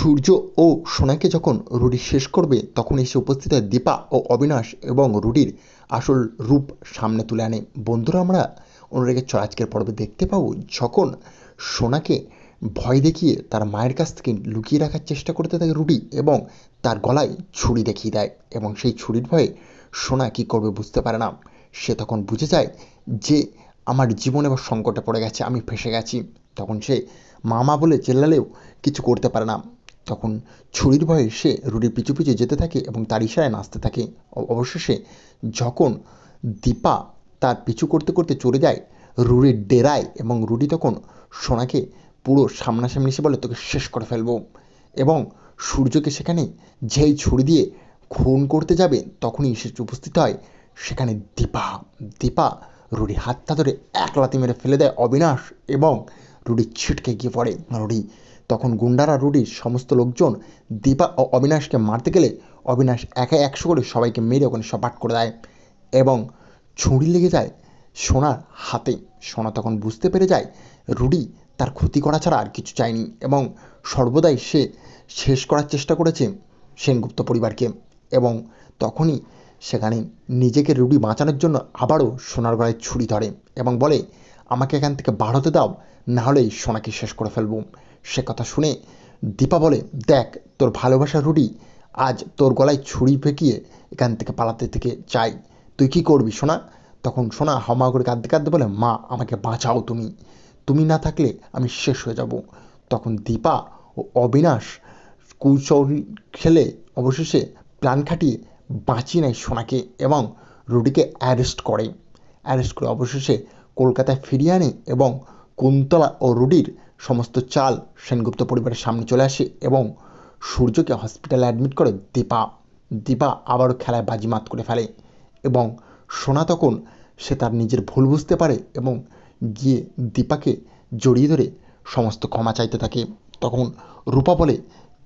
সূর্য ও সোনাকে যখন রুডি শেষ করবে তখন এসে উপস্থিত হয় দীপা ও অবিনাশ এবং রুডির আসল রূপ সামনে তুলে আনে। বন্ধুরা, আমরা অনুরাগের চল আজকের পর্বে দেখতে পাবো যখন সোনাকে ভয় দেখিয়ে তার মায়ের কাছ থেকে লুকিয়ে রাখার চেষ্টা করতে থাকে রুডি এবং তার গলায় ছুরি দেখিয়ে দেয় এবং সেই ছুরির ভয়ে সোনা কী করবে বুঝতে পারে না। সে তখন বুঝে যায় যে আমার জীবন এবার সংকটে পড়ে গেছে, আমি ফেসে গেছি। তখন সে মামা বলে চেল্লালেও কিছু করতে পারে না। তখন ছুরির ভয়ে সে রুডির পিছু পিছু যেতে থাকে এবং তার ইশারায় নাচতে থাকে। অবশেষে যখন দীপা তার পিছু করতে করতে চলে যায় রুডির ডেরায় এবং রুডি তখন সোনাকে পুরো সামনাসামনি এসে বলে, তোকে শেষ করে ফেলব। এবং সূর্যকে সেখানে যেই ছুরি দিয়ে খুন করতে যাবে তখনই সে উপস্থিত হয় সেখানে দীপা। দীপা রুডির হাতটা ধরে এক লাথি মেরে ফেলে দেয় অবিনাশ এবং রুডি ছিটকে গিয়ে পড়ে। রুডি তখন গুন্ডারা রুডির সমস্ত লোকজন দীপা ও অবিনাশকে মারতে গেলে অবিনাশ একা একশো করে সবাইকে মেরে ওখানে সপাট করে দেয় এবং ছুরি লেগে যায় সোনার হাতে। সোনা তখন বুঝতে পেরে যায় রুডি তার ক্ষতি করা ছাড়া আর কিছু চায়নি এবং সর্বদাই সে শেষ করার চেষ্টা করেছে সেনগুপ্ত পরিবারকে এবং তখনই সেখানে নিজেকে রুডি বাঁচানোর জন্য আবারও সোনার গলায় ছুরি ধরে এবং বলে, আমাকে এখান থেকে বার হতে দাও, না হলেই সোনাকে শেষ করে ফেলব। সে কথা শুনে দীপা বলে, দেখ, তোর ভালোবাসা রুডি, আজ তোর গলায় ছুরি ফেঁকিয়ে এখান থেকে পালাতে থেকে চাই। তুই কি করবি, সোনা? তখন সোনা হামা করে কাঁদতে কাঁদতে বলে, মা, আমাকে বাঁচাও তুমি। তুমি না থাকলে আমি শেষ হয়ে যাব। তখন দীপা ও অবিনাশ কুচৌরি খেলে অবশেষে প্ল্যান খাটিয়ে বাঁচিয়ে নেয় সোনাকে এবং রুডিকে অ্যারেস্ট করে। অ্যারেস্ট করে অবশেষে কলকাতায় ফিরিয়ে আনে এবং কুন্তলা ও রুডির সমস্ত চাল সেনগুপ্ত পরিবারের সামনে চলে আসে এবং সূর্যকে হসপিটালে অ্যাডমিট করে দীপা দীপা আবারও খেলায় বাজিমাত করে ফেলে এবং সোনা তখন সে তার নিজের ভুল বুঝতে পারে এবং গিয়ে দীপাকে জড়িয়ে ধরে সমস্ত ক্ষমা চাইতে থাকে। তখন রূপা বলে,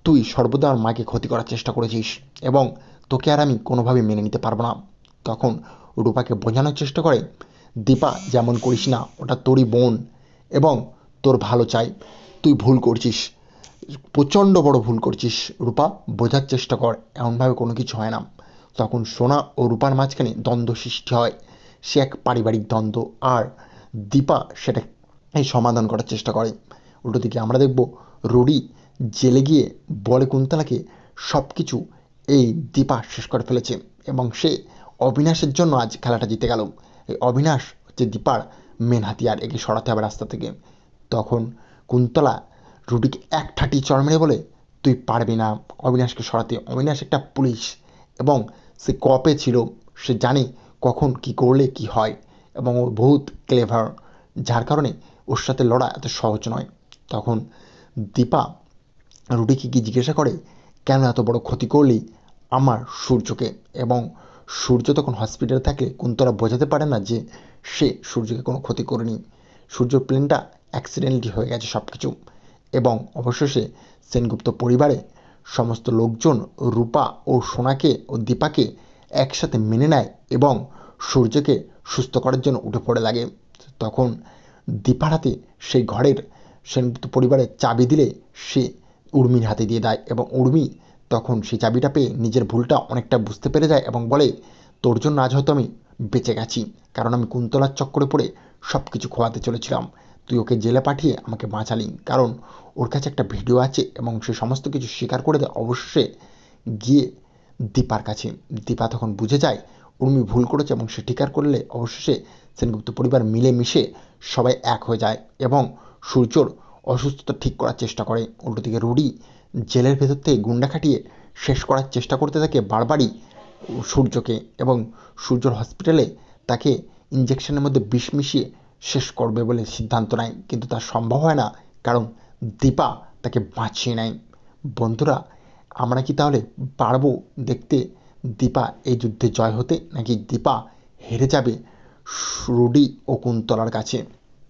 তুই সর্বদা আমার মাকে ক্ষতি করার চেষ্টা করেছিস এবং তোকে আর আমি কোনোভাবে মেনে নিতে পারব না। তখন রূপাকে বোঝানোর চেষ্টা করে, দীপা, যেমন করিস না, ওটা তোরই বোন। এবং তোর ভালো চাই, তুই ভুল করছিস। প্রচণ্ড বড় ভুল করছিস, রূপা। বোঝার চেষ্টা কর, এমনভাবে কোনো কিছু হয় না। তখন সোনা ও রূপার মাঝখানে দ্বন্দ্ব সৃষ্টি হয়। সে এক পারিবারিক দ্বন্দ্ব, আর দীপা সেটা এই সমাধান করার চেষ্টা করে। উল্টো দিকে আমরা দেখব, রুডি জেলে গিয়ে বলে কুন্তলাকে সব কিছু এই দীপা শেষ করে ফেলেছে এবং সে অবিনাশের জন্য আজ খেলাটা জিতে গেল। এই অবিনাশ হচ্ছে দীপার মেন হাতিয়ার, একে সরাতে হবে রাস্তা থেকে। তখন কুন্তলা রুডিকে এক ঠাটি চড় মেরে বলে, তুই পারবি না অবিনাশকে সরাতে। অবিনাশ একটা পুলিশ এবং সে কপে ছিল, সে জানে কখন কি করলে কি হয় এবং ও বহুত ক্লেভার যার কারণে ওর সাথে লড়া এত সহজ নয়। তখন দীপা রুডিকে কি জিজ্ঞাসা করে, কেন এত বড় ক্ষতি করলি আমার সূর্যকে? এবং সূর্য তখন হসপিটালে থাকলে কুন্তলা বোঝাতে পারে না যে সে সূর্যকে কোনো ক্ষতি করেনি। সূর্য প্লেনটা অ্যাক্সিডেন্টলি হয়ে গেছে সব কিছু এবং অবশেষে সেনগুপ্ত পরিবারে সমস্ত লোকজন রূপা ও সোনাকে ও দীপাকে একসাথে মেনে নেয় এবং সূর্যকে সুস্থ করার জন্য উঠে পড়ে লাগে। তখন দীপার হাতে সেই ঘরের সেনগুপ্ত পরিবারের চাবি দিলে সে উর্মির হাতে দিয়ে দেয় এবং উর্মি তখন সেই চাবিটা পেয়ে নিজের ভুলটা অনেকটা বুঝতে পেরে যায় এবং বলে, তোর জন্য আজ হয়তো আমি বেঁচে গেছি। কারণ আমি কুন্তলার চক্করে পড়ে সব কিছু খোয়াতে চলেছিলাম। তুই ওকে জেলে পাঠিয়ে আমাকে বাঁচালি। কারণ ওর কাছে একটা ভিডিও আছে এবং সে সমস্ত কিছু স্বীকার করে দেয়। অবশেষে গিয়ে দীপার কাছে। দীপা তখন বুঝে যায়, উর্মি ভুল করেছে এবং সে স্বীকার করলে অবশেষে সেনগুপ্ত পরিবার মিলে মিশে সবাই এক হয়ে যায় এবং সূর্যর অসুস্থতা ঠিক করার চেষ্টা করে। উল্টোদিকে রুডি জেলের ভেতর থেকে গুন্ডা খাটিয়ে শেষ করার চেষ্টা করতে থাকে বারবারই সূর্যকে এবং সূর্যর হসপিটালে তাকে ইঞ্জেকশনের মধ্যে বিষ মিশিয়ে শেষ করবে বলে সিদ্ধান্ত নেয়, কিন্তু তা সম্ভব হয় না, কারণ দীপা তাকে বাঁচিয়ে নেয়। বন্ধুরা, আমরা কি তাহলে পারব দেখতে দীপা এই যুদ্ধে জয় হতে, নাকি দীপা হেরে যাবে রুডি ও কুন্তলার কাছে?